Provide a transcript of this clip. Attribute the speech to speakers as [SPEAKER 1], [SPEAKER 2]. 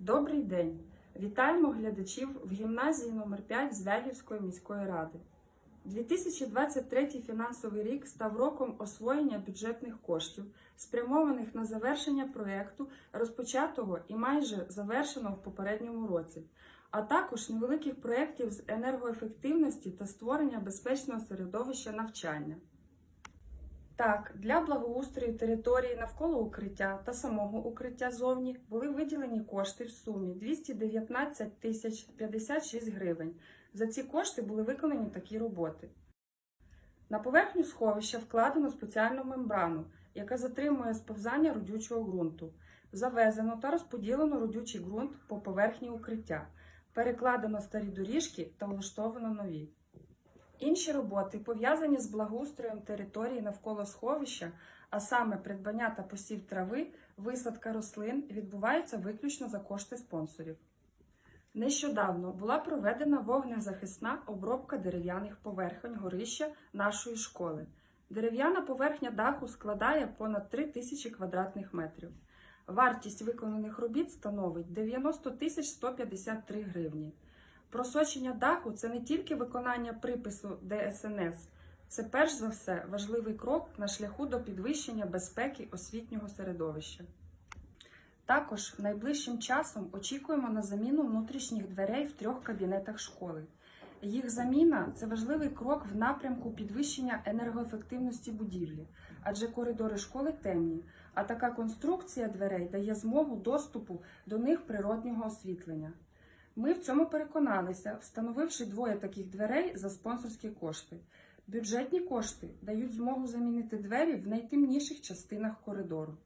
[SPEAKER 1] Добрий день! Вітаємо глядачів в гімназії номер 5 Звягівської міської ради. 2023 фінансовий рік став роком освоєння бюджетних коштів, спрямованих на завершення проєкту, розпочатого і майже завершеного в попередньому році, а також невеликих проєктів з енергоефективності та створення безпечного середовища навчання. Так, для благоустрою території навколо укриття та самого укриття зовні були виділені кошти в сумі 219 тисяч 56 гривень. За ці кошти були виконані такі роботи. На поверхню сховища вкладено спеціальну мембрану, яка затримує сповзання родючого ґрунту. Завезено та розподілено родючий ґрунт по поверхні укриття. Перекладено старі доріжки та влаштовано нові. Інші роботи пов'язані з благоустроєм території навколо сховища, а саме придбання та посів трави, висадка рослин відбуваються виключно за кошти спонсорів. Нещодавно була проведена вогнезахисна обробка дерев'яних поверхонь горища нашої школи. Дерев'яна поверхня даху складає понад 3 тисячі квадратних метрів. Вартість виконаних робіт становить 90 тисяч 153 гривні. Просочення даху це не тільки виконання припису ДСНС, це перш за все важливий крок на шляху до підвищення безпеки освітнього середовища. Також найближчим часом очікуємо на заміну внутрішніх дверей в трьох кабінетах школи. Їх заміна це важливий крок в напрямку підвищення енергоефективності будівлі, адже коридори школи темні, а така конструкція дверей дає змогу доступу до них природнього освітлення. Ми в цьому переконалися, встановивши двоє таких дверей за спонсорські кошти. Бюджетні кошти дають змогу замінити двері в найтемніших частинах коридору.